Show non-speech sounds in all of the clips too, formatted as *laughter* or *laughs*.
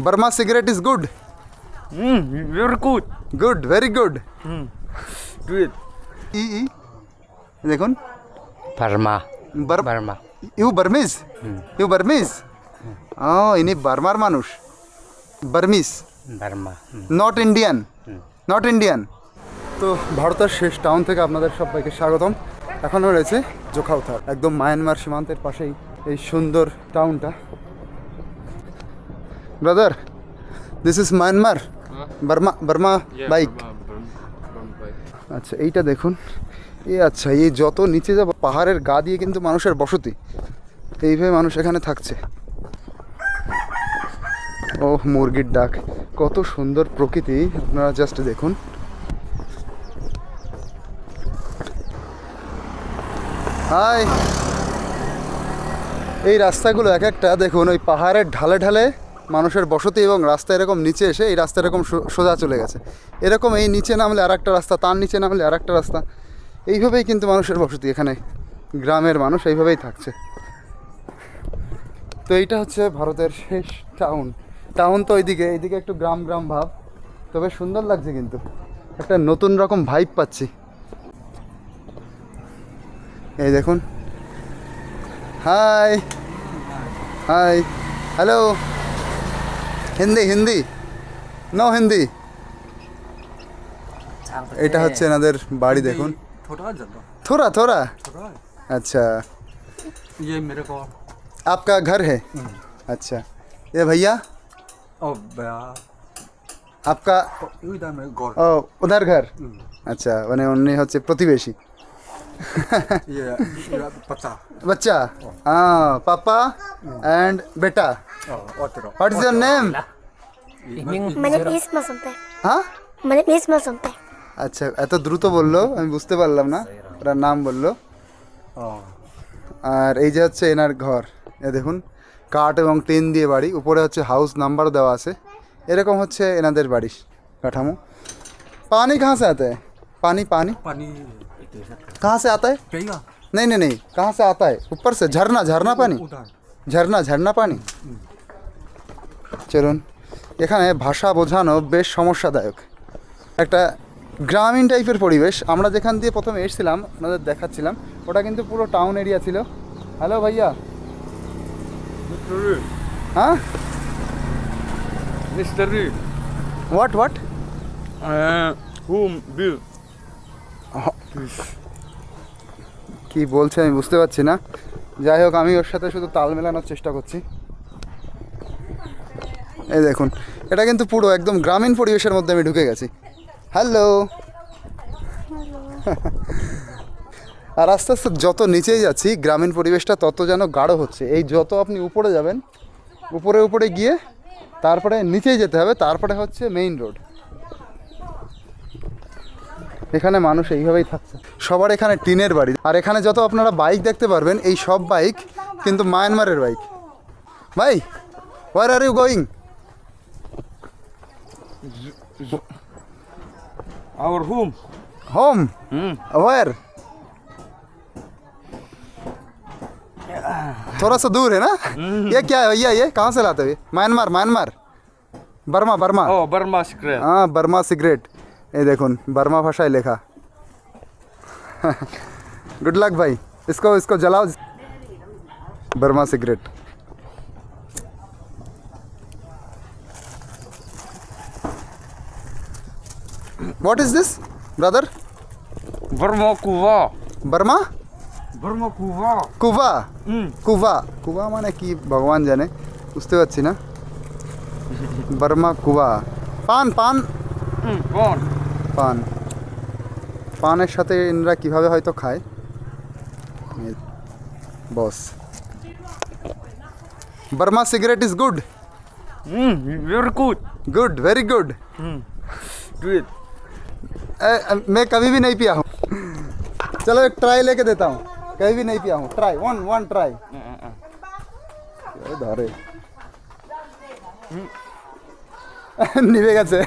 Burma cigarette is good. Mm, very good. Good, very good. Mm. Do it. ই ই দেখুন Parma. বার Parma. You Burmese you Burmese ও ইনি বার্মার মানুষ বার্মিজ Parma. Not Indian not Indian তো ভারতের শেষ টাউন থেকে আপনাদের সবাইকে স্বাগতম এখনও রয়েছে জোখাউথার একদম মায়ানমার সীমান্তের পাশেই এই সুন্দর টাউনটা brother this is Myanmar Burma Burma bike আচ্ছা এইটা দেখুন। এই আচ্ছা এই যত নিচে যাব পাহাড়ের গা দিয়ে কিন্তু মানুষের বসতি। এইভাবে মানুষ এখানে থাকছে। ও মুরগির ডাক। কত সুন্দর প্রকৃতি। আপনারা জাস্ট দেখুন। হাই। এই রাস্তাগুলো এক একটা দেখুন ওই পাহাড়ের ঢালে ঢালে মানুষের বসতি এবং রাস্তা এরকম নিচে এসে এই রাস্তা এরকম সোজা চলে গেছে। এরকম এই নিচে নামলে আর একটা রাস্তা, তার নিচে নামলে আর একটা রাস্তা। এইভাবেই কিন্তু মানুষের বসতি এখানে গ্রামের মানুষ এইভাবেই থাকছে। তো এইটা হচ্ছে ভারতের শেষ টাউন টাউন তো ওইদিকে, এইদিকে একটু গ্রাম গ্রাম ভাব। তবে সুন্দর লাগছে কিন্তু। একটা নতুন রকম ভাইব পাচ্ছি। এই দেখুন। Hi hi hello Hindi Hindi no Hindi এটা হচ্ছে এনাদের বাড়ি দেখুন थोड़ा ज्यादा थोड़ा थोड़ा थोड़ा अच्छा ये मेरे को आपका घर है अच्छा ये भैया ओ बया आपका इधर में गौर ও ওধার ঘর আচ্ছা মানে উনি হচ্ছে প্রতিবেশী ये ये पचा বাচ্চা পাপা অ্যান্ড বেটা হোয়াট ইজ নেম মানে হ্যাঁ মানে আচ্ছা এত দ্রুত বলল আমি বুঝতে পারলাম না ওরা নাম বলল আর এই যে হচ্ছে এনার ঘর এ দেখুন কাঠ এবং টেন দিয়ে বাড়ি উপরে হচ্ছে হাউস নাম্বার দেওয়া আছে এরকম হচ্ছে এনাদের বাড়ি কাঠামো পানি ঘাস আতে পানি পানি পানি कहाँ से आता है पिएगा नहीं नहीं नहीं कहाँ से आता है ऊपर से झरना झरना पानी उधर ঝর্ণা ঝর্ণা পানি চলুন এখানে ভাষা বোঝানো বেশ সমস্যাদায়ক একটা গ্রামীণ টাইপের পরিবেশ আমরা যেখান দিয়ে প্রথমে এসেছিলাম আপনাদের দেখাচ্ছিলাম ওটা কিন্তু পুরো টাউন এরিয়া ছিল হ্যালো ভাইয়া হ্যাঁ mystery what what whom bill কি বলছে আমি বুঝতে পারছি না। যাই হোক, আমি ওর সাথে শুধু তাল মেলানোর চেষ্টা করছি। এই দেখুন, এটা কিন্তু পুরো একদম গ্রামীণ পরিবেশের মধ্যে আমি ঢুকে গেছি। হ্যালো। আর আস্তে আস্তে যত নিচেই যাচ্ছি, গ্রামীণ পরিবেশটা তত যেন গাঢ় হচ্ছে। এই যত আপনি উপরে যাবেন, উপরে উপরে গিয়ে, তারপরে নিচেই যেতে হবে, তারপরে হচ্ছে মেইন রোড এখানে মানুষ এইভাবেই থাকছে সবার এখানে টিনের বাড়ি আর এখানে যত আপনারা বাইক দেখতে পারবেন এই সব বাইক কিন্তু মায়ানমারের বাইক ভাই where are you going our whom home where थोड़ा सा दूर है ना ये क्या है भैया ये कहाँ से लाते हो ये Myanmar Myanmar Burma Burma oh Burma secret हाँ बर्मा सिगरेट ये देखुन बर्मा भाषा लेखा गुड लक भाई इसको इसको जलाओ। Burma cigarette what is this brother Burma कुवा। बर्मा बर्मा कुवा। कुवा कुवा कुवा माने की भगवान जाने उसते अच्छी ना बर्मा कुवा पान पान পান পানের সাথে এনরা কিভাবে হয়তো খায় boss Burma cigarette is good hmm very good good very good do it मैं कभी भी नहीं पिया हूँ चलो एक ट्राई लेके देता हूँ कभी भी नहीं पिया हूँ ट्राई वन वन ट्राई ধরে নিভে গেছে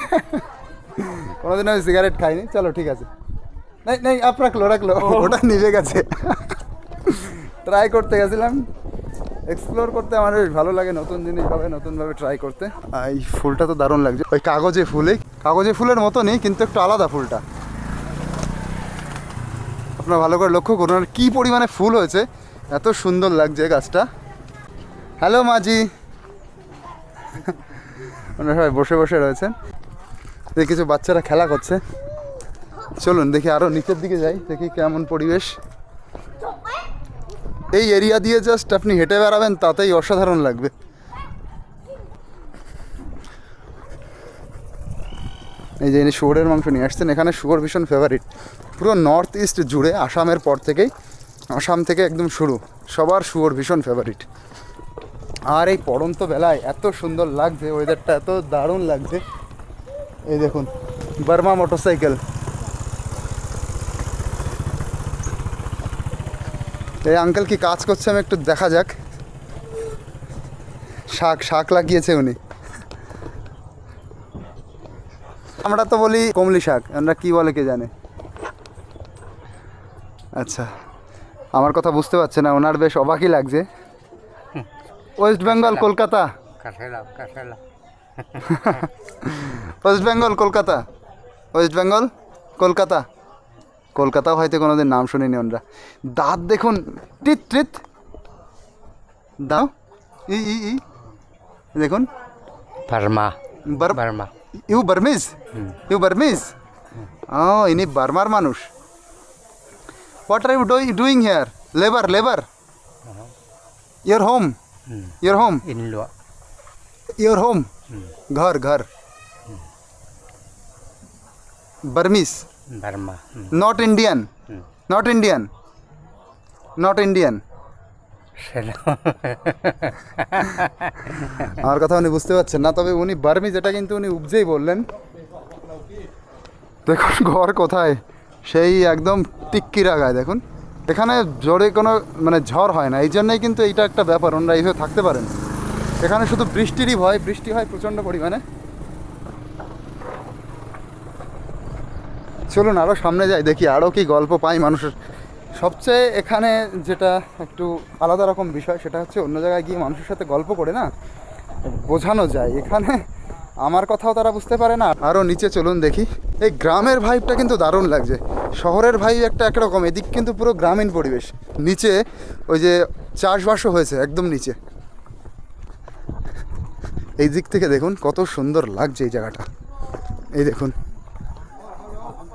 কোনোদিন আমি সিগারেট খাইনি। চলো ঠিক আছে। নাই নাই আপ রাখল রাখল। ওটা নিভে গেছে। ট্রাই করতে গেছিলাম। এক্সপ্লোর করতে আমার বেশ ভালো লাগে। নতুন জিনিসভাবে নতুনভাবে ট্রাই করতে। আর এই ফুলটা তো দারুণ লাগছে। ওই কাগজে ফুলে কাগজে ফুলের মতনই কিন্তু একটু আলাদা ফুলটা। আপনারা ভালো করে লক্ষ্য করুন আর কী পরিমাণে ফুল হয়েছে। এত সুন্দর লাগছে গাছটা। হ্যালো মাঝি। ওনারা সবাই বসে বসে রয়েছেন। দেখি কিছু বাচ্চারা খেলা করছে। চলুন দেখি আরও নিচের দিকে যাই, দেখি কেমন পরিবেশ। এই এরিয়া দিয়ে জাস্ট আপনি হেঁটে বেড়াবেন, তাতেই অসাধারণ লাগবে। এই যে ইনি শুয়োরের মাংস নিয়ে আসছেন, এখানে শুয়োর ভীষণ ফেভারিট পুরো নর্থ ইস্ট জুড়ে আসামের পর থেকেই, আসাম থেকে একদম শুরু, সবার শুয়োর ভীষণ ফেভারিট আর এই পড়ন্ত বেলায় এত সুন্দর লাগছে ওয়েদারটা এত দারুণ লাগছে। এই দেখুন বার্মা মোটরসাইকেল। এই আঙ্কেল কি কাজ করছে? আমি একটু দেখা যাক। শাক শাক লাগিয়েছে উনি। আমরা তো বলি কমলি শাক আমরা কি বলে কে জানে? আচ্ছা আমার কথা বুঝতে পারছে না ওনার বেশ অবাকই লাগছে। West Bengal Kolkata. West Bengal Kolkata West Bengal Kolkata কলকাতাও হয়তো কোনোদিন নাম শুনিনি ওনরা দাঁত দেখুন টিত টিত দাও ই ই ই। দেখুন। Burma. Burma. You Burmese? You Burmese? ও ইনি বার্মার মানুষ। What are you doing here labour labour your home. Your home in your home घर घर Burmese Burma not Indian not Indian not Indian সেটা আমার কথা উনি বুঝতে পারছেন না তবে উনি বার্মিজ এটা কিন্তু উনি উপজেই বললেন দেখুন ঘর কোথায় সেই একদম টিক্কিরা গায়ে দেখুন এখানে জোরে কোনো মানে ঝড় হয় না এই জন্যই কিন্তু এইটা একটা ব্যাপার ওনারা এইভাবে থাকতে পারেন এখানে শুধু বৃষ্টিরই ভয়, বৃষ্টি হয় প্রচণ্ড পরিমাণে। চলুন আরও সামনে যাই, দেখি আরও কি গল্প পাই মানুষের। সবচেয়ে এখানে যেটা একটু আলাদা রকম বিষয়, সেটা হচ্ছে অন্য জায়গায় গিয়ে মানুষের সাথে গল্প করে না, বোঝানো যায়। এখানে আমার কথাও তারা বুঝতে পারে না। আরও নিচে চলুন দেখি। এই গ্রামের ভাইবটা কিন্তু দারুণ লাগছে। শহরের ভাইব একটা একরকম, এদিক কিন্তু পুরো গ্রামীণ পরিবেশ। নিচে ওই যে চাষবাসও হয়েছে, একদম নিচে। এই দিক থেকে দেখুন কত সুন্দর লাগছে এই জায়গাটা। এই দেখুন।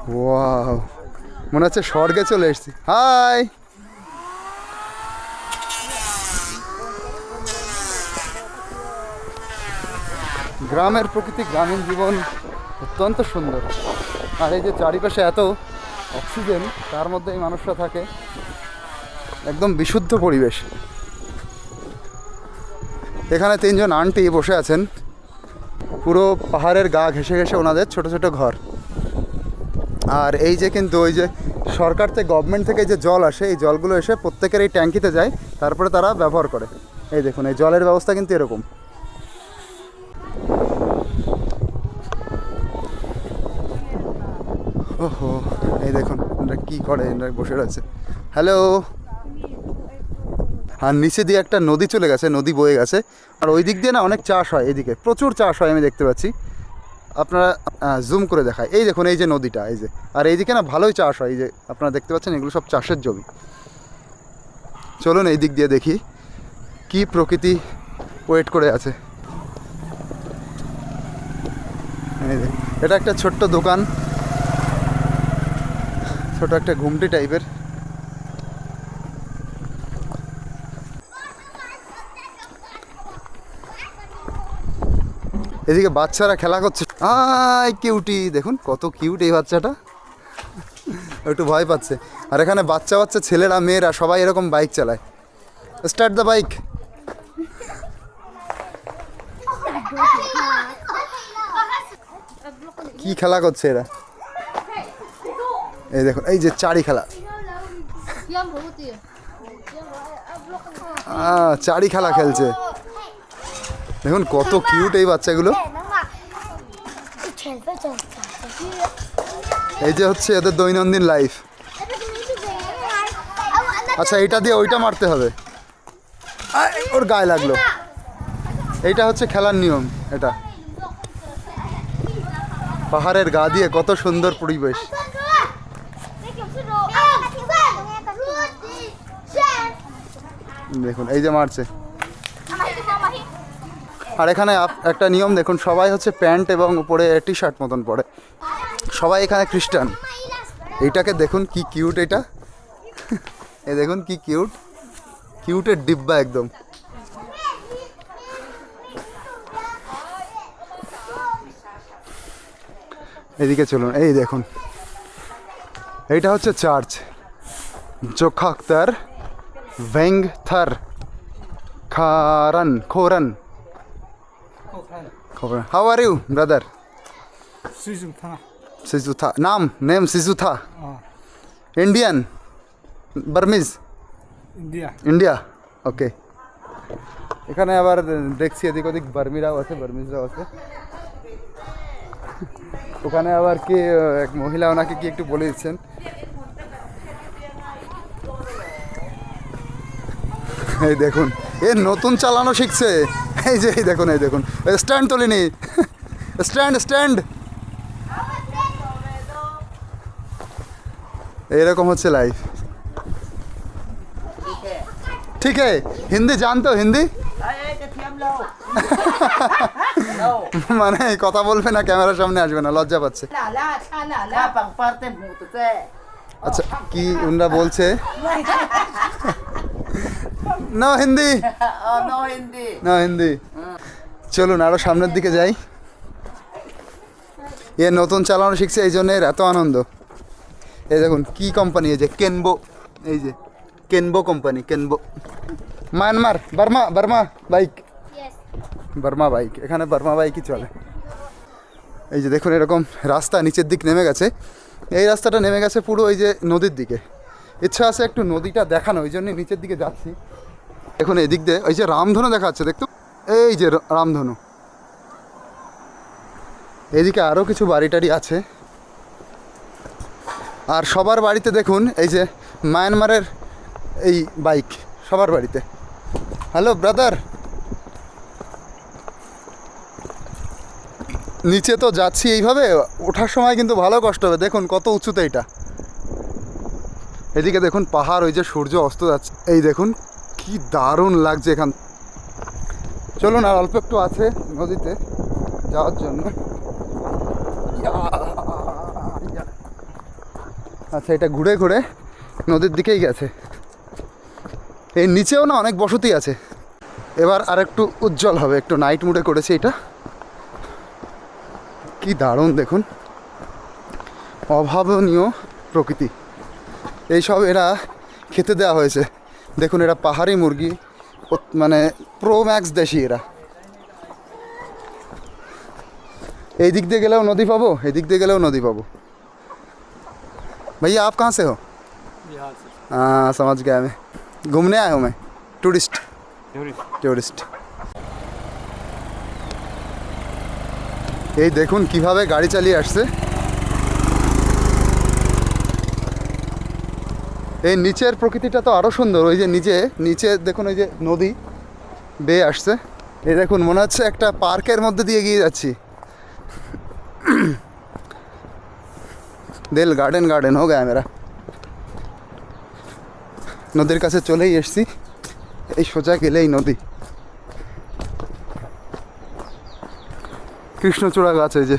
ওয়াও। মনে হচ্ছে স্বর্গে চলে এসেছি। হাই! গ্রামের প্রকৃতি, গ্রামীণ জীবন অত্যন্ত সুন্দর। আর এই যে চারিপাশে এত অক্সিজেন, তার মধ্যে এই মানুষরা থাকে। একদম বিশুদ্ধ পরিবেশ। এখানে তিনজন আন্টি বসে আছেন। পুরো পাহাড়ের গা ঘেসে ঘেসে ওনাদের ছোট ছোট ঘর। আর এই যে কিন্তু ওই যে সরকার থেকে গভর্নমেন্ট থেকে যে জল আসে, এই জলগুলো এসে প্রত্যেকের এই ট্যাঙ্কিতে যায়, তারপরে তারা ব্যবহার করে। এই দেখুন, এই জলের ব্যবস্থা কিন্তু এরকম। ওহো, এই দেখুন, এরা কী করে বসে রয়েছে। হ্যালো আর নিচে দিয়ে একটা নদী চলে গেছে, নদী বয়ে গেছে। আর ওই দিক দিয়ে না অনেক চাষ হয় এদিকে। প্রচুর চাষ হয়, আমি দেখতে পাচ্ছি। আপনারা জুম করে দেখায়। এই দেখুন, এই যে নদীটা, এই যে। আর এইদিকে না ভালোই চাষ হয়, এই যে আপনারা দেখতে পাচ্ছেন, এগুলো সব চাষের জমি। চলুন এই দিক দিয়ে দেখি, কি প্রকৃতি ওয়েট করে আছে। এটা একটা ছোট্ট দোকান। ছোট একটা ঘুমটি টাইপের। এদিকে বাচ্চারা খেলা করছে। আই কিউটি দেখুন কত কিউট এই বাচ্চাটা। একটু ভয় পাচ্ছে। আর এখানে বাচ্চা বাচ্চা ছেলেরা, মেয়েরা সবাই এরকম বাইক চালায়। স্টার্ট দ্য বাইক কি খেলা করছে এরা? এই দেখুন, এই যে চারি খেলা। চারি খেলা খেলছে। দেখুন কত কিউট এই বাচ্চাগুলো। এই যে হচ্ছে এদের দৈনন্দিন লাইফ আচ্ছা এটা দিয়ে ওইটা মারতে হবে। ওর গায়ে লাগল। এইটা হচ্ছে খেলার নিয়ম, এটা। পাহাড়ের গা দিয়ে কত সুন্দর পরিবেশ। দেখুন, এই যে মারছে। আর এখানে একটা নিয়ম, দেখুন, সবাই হচ্ছে প্যান্ট এবং উপরে টি শার্ট মতন পরে। সবাই এখানে খ্রিস্টান। এইটাকে দেখুন, কি কিউট এটা। এই দেখুন, কি কিউট। কিউটের ডিব্বা একদম। এদিকে চলুন, এই দেখুন। এইটা হচ্ছে চার্চ। জোখাক্তার ভেং থার খারান, খোরান। খোরান how are you brother Susun tana. সিজুথা নাম name সিজুথা Indian Burmese India. India okay এখানে আবার দেখছি এদিক ওদিক বার্মিরাও আছে বার্মিজরাও আছে। ওখানে আবার কি এক মহিলা ওনাকে কি একটু বলে দিচ্ছেন? এই দেখুন। এ নতুন চালানো শিখছে এই যে এই দেখুন এই দেখুন স্ট্যান্ড তোলেনি স্ট্যান্ড স্ট্যান্ড এরকম হচ্ছে লাইফ ঠিক হিন্দি জানতো হিন্দি মানে কথা বলবে না ক্যামেরার সামনে আসবে না লজ্জা পাচ্ছে. আচ্ছা কি উনরা বলছে না *laughs* হিন্দি। না হিন্দি। চলুন আরও সামনের দিকে যাই। এ নতুন চালানো শিখছে এই জন্য এর এত আনন্দ। এই দেখুন কি কোম্পানি এই যে কেনবো এই যে কেনবো company কেনবো Myanmar Burma Burma bike Burma bike এখানে বার্মা বাইকই চলে। এই যে দেখুন এরকম রাস্তা নিচের দিক নেমে গেছে। এই রাস্তাটা নেমে গেছে পুরো ওই যে নদীর দিকে। ইচ্ছা আছে একটু নদীটা দেখানো ওই জন্য নিচের দিকে যাচ্ছি। দেখুন এদিক দিয়ে, ওই যে রামধনু দেখা যাচ্ছে, দেখতো? এই যে রামধনু। এদিকে আরও কিছু বাড়ি টাড়ি আছে। আর সবার বাড়িতে দেখুন, এই যে মায়ানমারের এই বাইক, সবার বাড়িতে। Hello, brother. নিচে তো যাচ্ছি এইভাবে, ওঠার সময় কিন্তু ভালো কষ্ট হবে। দেখুন কত উঁচুতে এটা। এদিকে দেখুন পাহাড়, ওই যে সূর্য অস্ত যাচ্ছে। এই দেখুন কি দারুণ লাগছে এখান চলুন আর অল্প একটু আছে নদীতে যাওয়ার জন্য। আচ্ছা এটা ঘুরে ঘুরে নদীর দিকেই গেছে। এই নিচেও না অনেক বসতি আছে। এবার আর একটু উজ্জ্বল হবে, একটু নাইট মুডে করেছে এটা। কি দারুণ, দেখুন। অভাবনীয় প্রকৃতি। এইসব এরা খেতে দেওয়া হয়েছে। দেখুন এরা পাহাড়ি মুরগি ও- মানে প্রো ম্যাক্স দেশি এরা এই দিক দিয়ে গেলেও নদী পাবো এই দিক দিয়ে গেলেও নদী পাবো भैया आप कहाँ से हो हाँ समझ गया मैं घूमने आया हूँ मैं टूरिस्ट টুরিস্ট এই দেখুন কিভাবে গাড়ি চালিয়ে আসছে এই নিচের প্রকৃতিটা তো আরও সুন্দর, ওই যে নিচে নিচে দেখুন ওই যে নদী বেয়ে আসছে। এই দেখুন, মনে হচ্ছে একটা পার্কের মধ্যে দিয়ে গিয়ে যাচ্ছি। দিল গার্ডেন গার্ডেন, হো গায়া মেরা। নদীর কাছে চলেই এসছি। এই সোজা গেলেই নদী। কৃষ্ণচূড়া গাছ এই যে।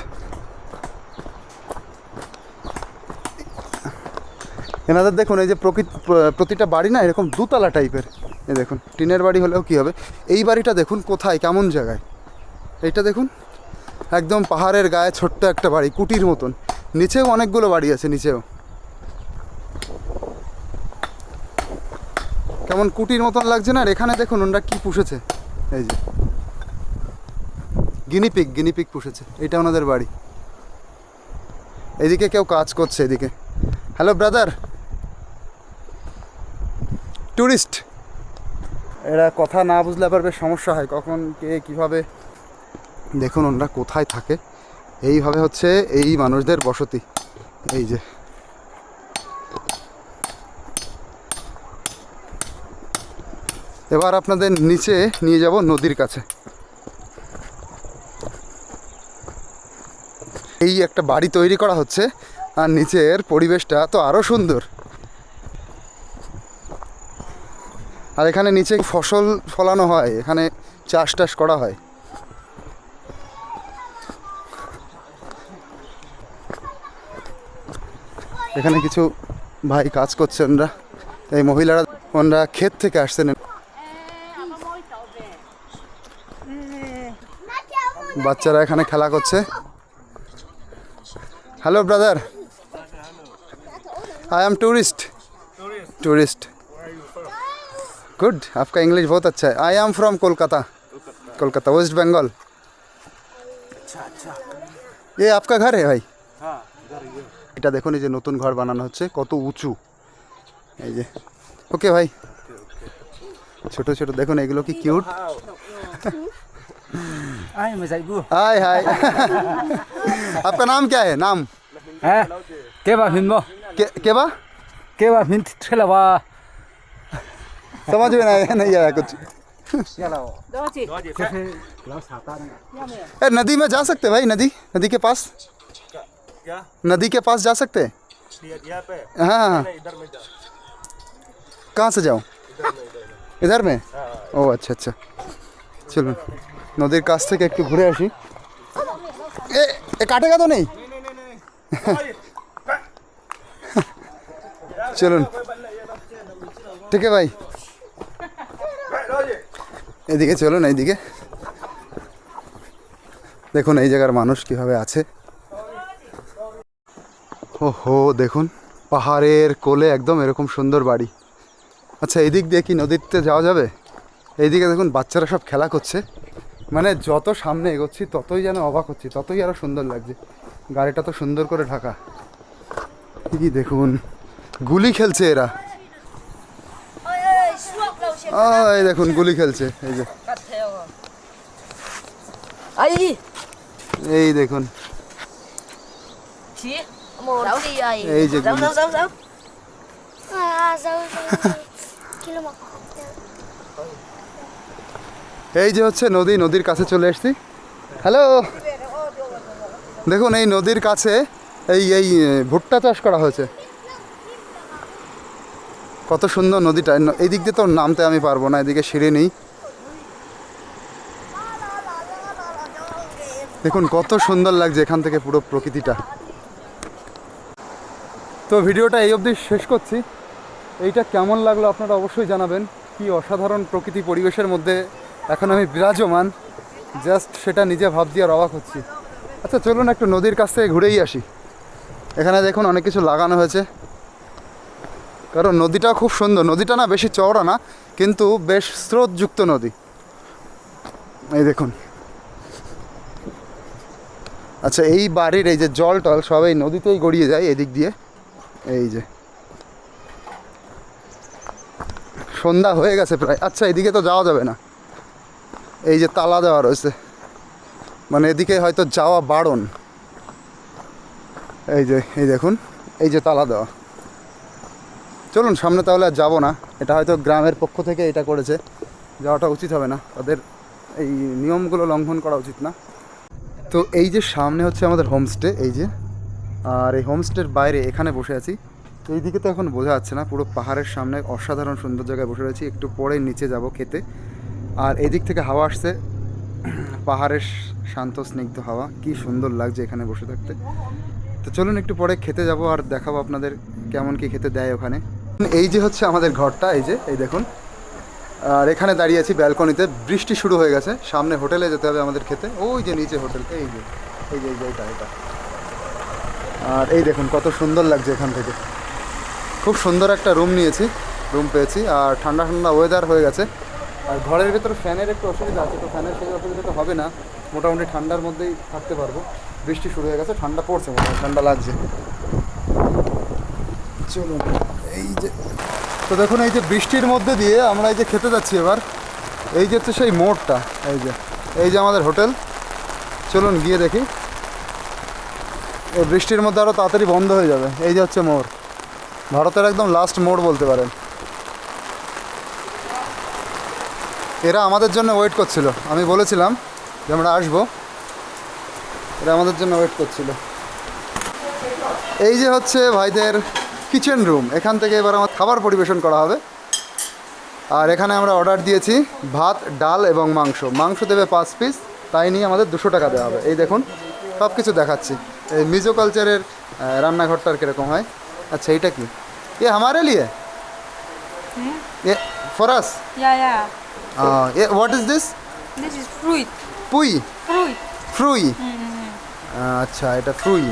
এনাদের দেখুন, এই যে প্রকৃতি প্রতিটা বাড়ি না এরকম দুতলা টাইপের। এই দেখুন, টিনের বাড়ি হলেও কি হবে? এই বাড়িটা দেখুন কোথায়, কেমন জায়গায়? এইটা দেখুন, একদম পাহাড়ের গায়ে ছোট্ট একটা বাড়ি, কুটির মতন। নিচেও অনেকগুলো বাড়ি আছে, নিচেও। কেমন কুটির মতন লাগছে না? আর এখানে দেখুন, ওনারা কি পুষেছে? এই যে। গিনিপিক গিনিপিক পুষেছে। এটা ওনাদের বাড়ি। এদিকে কেউ কাজ করছে, এদিকে। Hello, brother. ট্যুরিস্ট এরা কথা না বুঝলে আবার বেশ সমস্যা হয়, কখন, কে, কীভাবে? দেখুন ওনারা কোথায় থাকে। এইভাবে হচ্ছে এই মানুষদের বসতি। এই যে। এবার আপনাদের নিচে নিয়ে যাব নদীর কাছে। এই একটা বাড়ি তৈরি করা হচ্ছে, আর নিচের পরিবেশটা তো আরও সুন্দর। আর এখানে নিচে ফসল ফলানো হয় এখানে চাষ টাস করা হয়। এখানে কিছু ভাই কাজ করছে ওনরা। এই মহিলারা ওনরা ক্ষেত থেকে আসছেন। বাচ্চারা এখানে খেলা করছে। Hello brother I am tourist tourist good आपका इंग्लिश बहुत अच्छा है I am from Kolkata Kolkata West Bengal ये आपका घर है भाई এটা দেখুন এই যে নতুন ঘর বানানো হচ্ছে কত উঁচু এই যে ওকে ভাই ছোট ছোট দেখুন এগুলো কি cute Ai mà dạy vua. Hi hi आपका नाम क्या है नाम À, cái bà hình bò. के समझ में नहीं नहीं आया कुछ ए, नदी में जा सकते भाई नदी नदी के पास क्या नदी के पास जा सकते हैं यहाँ पे हाँ हाँ इधर में जा कहाँ से जाऊँ इधर में ও আচ্ছা আচ্ছা চলুন নদীর কাছ থেকে একটু ঘুরে আসি এ এ কাটেগা তো নেই চলুন ঠিক আছে ভাই এদিকে চলুন, এইদিকে। দেখুন এই জায়গার মানুষ কীভাবে আছে। ও হো দেখুন, পাহাড়ের কোলে একদম এরকম সুন্দর বাড়ি। আচ্ছা এই দিক দিয়ে কি নদীতে যাওয়া যাবে? এইদিকে দেখুন, বাচ্চারা সব খেলা করছে। মানে যত সামনে এগোচ্ছি, ততই যেন অবাক হচ্ছি, ততই আরও সুন্দর লাগছে। গাড়িটা তো সুন্দর করে ঢাকা। কি দেখুন, গুলি খেলছে এরা। এই দেখুন গুলি খেলছে এই যে। এই দেখুন। এই যে. এই যে হচ্ছে নদী নদীর কাছে চলে এসেছি। হ্যালো? দেখুন এই নদীর কাছে এই এই ভুট্টা চাষ করা হয়েছে। কত সুন্দর নদীটা। এই দিক দিয়ে তো নামতে আমি পারব না, এদিকে সিঁড়ি নেই। দেখুন, কত সুন্দর লাগছে এখান থেকে পুরো প্রকৃতিটা। তো ভিডিওটা এই অবধি শেষ করছি। এইটা কেমন লাগল আপনারা অবশ্যই জানাবেন। কি অসাধারণ প্রকৃতি পরিবেশের মধ্যে এখন আমি বিরাজমান। জাস্ট সেটা নিজে ভাবছি আর অবাক হচ্ছি। আচ্ছা চলুন একটু নদীর কাছ থেকে ঘুরেই আসি। এখানে দেখুন অনেক কিছু লাগানো হয়েছে। কারণ নদীটা খুব সুন্দর। নদীটা না বেশি চওড়া না, কিন্তু বেশ স্রোতযুক্ত নদী। এই দেখুন। আচ্ছা এই বাড়ির এই যে জল টল সব এই নদীতেই গড়িয়ে যায় এদিক দিয়ে। এই যে। সন্ধ্যা হয়ে গেছে প্রায়। আচ্ছা এদিকে তো যাওয়া যাবে না। এই যে তালা দেওয়া রয়েছে। মানে এদিকে হয়তো যাওয়া বারণ। এই যে, এই দেখুন। এই যে তালা দেওয়া। চলুন, সামনে তাহলে আর যাব না। এটা হয়তো গ্রামের পক্ষ থেকে এটা করেছে। যাওয়াটা উচিত হবে না। তাদের এই নিয়মগুলো লঙ্ঘন করা উচিত না। তো এই যে সামনে হচ্ছে আমাদের হোমস্টে, এই যে। আর এই হোমস্টের বাইরে এখানে বসে আছি। তো এই দিকে তো এখন বোঝা যাচ্ছে না, পুরো পাহাড়ের সামনে অসাধারণ সুন্দর জায়গায় বসে রয়েছি। একটু পরে নিচে যাব খেতে। আর এদিক থেকে হাওয়া আসছে। পাহাড়ের শান্ত, স্নিগ্ধ হাওয়া। কি সুন্দর লাগছে এখানে বসে থাকতে। তো চলুন একটু পরে খেতে যাব আর দেখাবো আপনাদের কেমন কি খেতে দেয় ওখানে। এই যে হচ্ছে আমাদের ঘরটা, এই যে, এই দেখুন। আর এখানে দাঁড়িয়ে আছি ব্যালকনিতে। বৃষ্টি শুরু হয়ে গেছে। সামনে হোটেলে যেতে হবে আমাদের খেতে। ওই যে নিচে হোটেল, এই যে এই যে এই যে এটা এটা আর এই দেখুন, কত সুন্দর লাগছে এখান থেকে। খুব সুন্দর একটা রুম নিয়েছি, রুম পেয়েছি। আর ঠান্ডা ঠান্ডা ওয়েদার হয়ে গেছে। আর ঘরের ভেতর ফ্যানের একটু অসুবিধা আছে, তো ফ্যানের সেই অসুবিধা তো হবে না। মোটামুটি ঠান্ডার মধ্যেই থাকতে পারব। বৃষ্টি শুরু হয়ে গেছে, ঠান্ডা পড়ছে মোটামুটি ঠান্ডা লাগছে। চলুন। এই যে, তো দেখুন, এই যে বৃষ্টির মধ্যে দিয়ে আমরা এই যে খেতে যাচ্ছি এবার। এই যে হচ্ছে সেই মোড়টা, এই যে এই যে আমাদের হোটেল। চলুন, গিয়ে দেখি। এই বৃষ্টির মধ্যে আরও তাড়াতাড়ি বন্ধ হয়ে যাবে। এই যে হচ্ছে মোড়। ভারতের একদম লাস্ট মোড় বলতে পারেন। এরা আমাদের জন্য ওয়েট করছিল। আমি বলেছিলাম যে আমরা আসব। এরা আমাদের জন্য ওয়েট করছিল। এই যে হচ্ছে ভাইদের কিচেন রুম এখান থেকে এবার আমার খাবার পরিবেশন করা হবে। আর এখানে আমরা অর্ডার দিয়েছি ভাত ডাল এবং মাংস। মাংস দেবে পাঁচ পিস তাই নিয়ে আমাদের দুশো টাকা দেওয়া হবে। এই দেখুন সব কিছু দেখাচ্ছি। এই মিজো কালচারের রান্নাঘরটার কীরকম হয়? আচ্ছা এইটা কি? এ আমারে লিয়ে? এ ফরাস. এ হোয়াট ইজ দিস পুই. ফ্রুই আচ্ছা এটা ফ্রুই.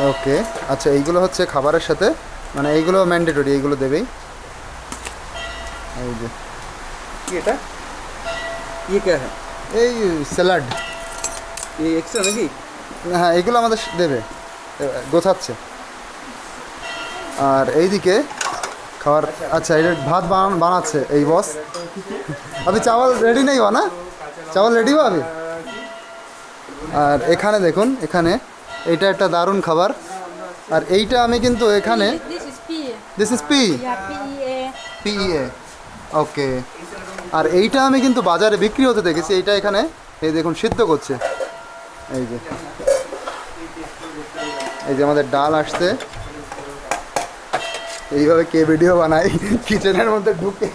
ওকে আচ্ছা এইগুলো হচ্ছে খাবারের সাথে মানে এইগুলো ম্যান্ডেটরি এইগুলো দেবেই। এই যে। কি এটা? কি কে হ্যাঁ? এই স্যালাড। এই এক্সট্রা নাকি? হ্যাঁ এগুলো আমাদের দেবে। গোছাচ্ছে। আর এইদিকে খাবার আচ্ছা।, আচ্ছা এটা ভাত বানান বানাচ্ছে এই বস। আপনি চাওয়াল রেডি নেই না চাওয়াল রেডি হবে? আর এখানে দেখুন এখানে এইটা একটা দারুণ খাবার। আর এইটা আমি কিন্তু এখানে. This is P P-E-A. P E A okay আর এইটা আমি কিন্তু বাজারে বিক্রি হতে দেখেছি। এইটা এখানে এই দেখুন সিদ্ধ করছে। এই যে। এই যে আমাদের ডাল আসছে। এইভাবে কে ভিডিও বানায়? কিচেনের মধ্যে ঢুকে।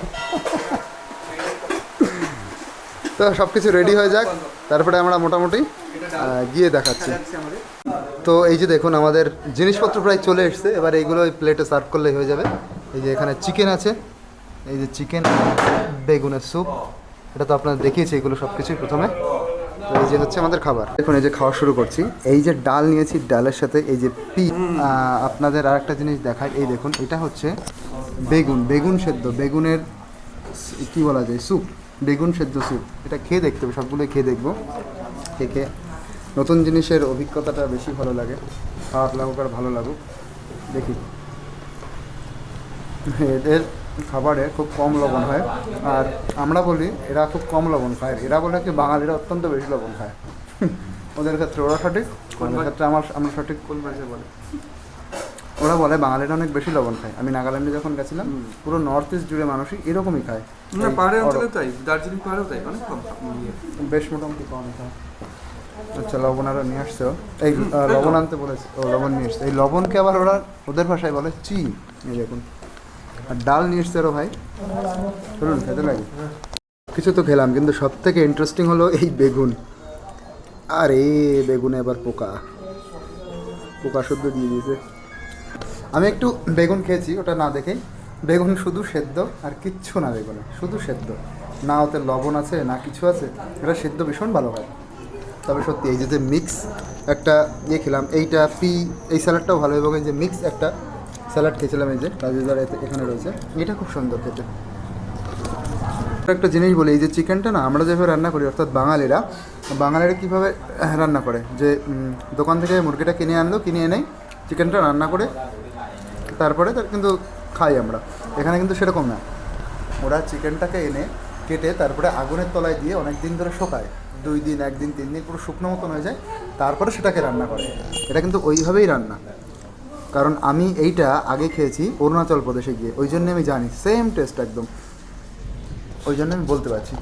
তো সব কিছু রেডি হয়ে যাক। তারপরে আমরা মোটামুটি গিয়ে দেখাচ্ছি। তো এই যে দেখুন, আমাদের জিনিসপত্র প্রায় চলে এসছে। এবার এইগুলো প্লেটে সার্ভ করলেই হয়ে যাবে। এই যে এখানে চিকেন আছে। এই যে চিকেন বেগুনের স্যুপ এটা তো আপনাদের দেখিয়েছি এগুলো সব কিছুই প্রথমে। তো এই যে হচ্ছে আমাদের খাবার। দেখুন, এই যে খাওয়া শুরু করছি। এই যে ডাল নিয়েছি, ডালের সাথে এই যে পি আপনাদের আর একটা জিনিস দেখায় এই দেখুন, এটা হচ্ছে বেগুন বেগুন সেদ্ধ। বেগুনের কি বলা যায়? স্যুপ বেগুন সেদ্ধ স্যুপ এটা খেয়ে দেখতে হবে, সবগুলোই খেয়ে দেখব। খেয়ে নতুন জিনিসের অভিজ্ঞতাটা বেশি ভালো লাগে। খারাপ লাগুক আর ভালো লাগুক দেখি। এদের খাবারে খুব কম লবণ হয়। আর আমরা বলি এরা খুব কম লবণ খায়। এরা বলে কি বাঙালিরা অত্যন্ত বেশি লবণ খায়। ওদের ক্ষেত্রে ওরা সঠিক ওদের ক্ষেত্রে আমার আমরা সঠিক। কোন ভাষায় বলে? ওরা বলে বাঙালিরা অনেক বেশি লবণ খায়। আমি নাগাল্যান্ডে যখন গেছিলাম পুরো নর্থ ইস্ট জুড়ে মানুষই এরকমই খায়। না পাহাড়ে অঞ্চলে তাই। দার্জিলিং পাহাড়েও তাই অনেক কম। বেশ মোটামুটি কম খায়। আচ্ছা লবণ আরও নিয়ে আসছে। এই লবণ আনতে বলেছে, ও লবণ নিয়ে এসছে এই লবণকে আবার ওরা ওদের ভাষায় বলে? চি। এই দেখুন। আর ডাল নিয়ে এসছে ওরা ভাই। শুনুন খেতে লাগে। কিছু তো খেলাম, কিন্তু সব থেকে ইন্টারেস্টিং হলো এই বেগুন। আরে, বেগুনে এবার পোকা। পোকা শুদ্ধ দিয়ে দিয়েছে। আমি একটু বেগুন খেয়েছি, ওটা না দেখেই বেগুন শুধু সেদ্ধ, আর কিচ্ছু না বেগুনে। শুধু সেদ্ধ। না ওতে লবণ আছে, না কিছু আছে। এটা সেদ্ধ ভীষণ ভালো হয়। তবে সত্যি এই যে যে মিক্স একটা ইয়ে খেলাম, এইটা পি এই স্যালাডটাও ভালো এবং এই যে মিক্স একটা স্যালাড খেয়েছিলাম এই যে রাজুদার এখানে রয়েছে। এটা খুব সুন্দর খেতে। একটা জিনিস বলি, এই যে চিকেনটা না, আমরা যেভাবে রান্না করি, অর্থাৎ বাঙালিরা বাঙালিরা কীভাবে রান্না করে? যে দোকান থেকে মুরগিটা কিনে আনলো, কিনে এনেই চিকেনটা রান্না করে, তারপরে তার কিন্তু খাই আমরা। এখানে কিন্তু সেরকম না। ওরা চিকেনটাকে এনে কেটে তারপরে আগুনের তলায় দিয়ে অনেক দিন ধরে শোকায়। দুই দিন, একদিন, তিন দিন পুরো শুকনো মতন হয়ে যায়। তারপরে সেটাকে রান্না করে। এটা কিন্তু ওইভাবেই রান্না। কারণ আমি এইটা আগে খেয়েছি অরুণাচল প্রদেশে গিয়ে। ওই জন্য আমি জানি। সেম টেস্ট একদম। ওই জন্য আমি বলতে পারছি।